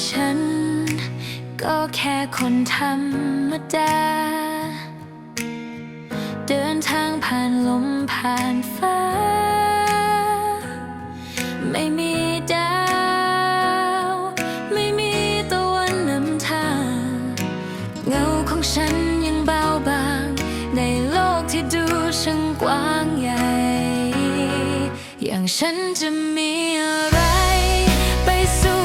ฉันก็แค่คนธรรมดา เดินทางผ่านลมผ่านฟ้า ไม่มี ฉันจะมีอะไรไปสู่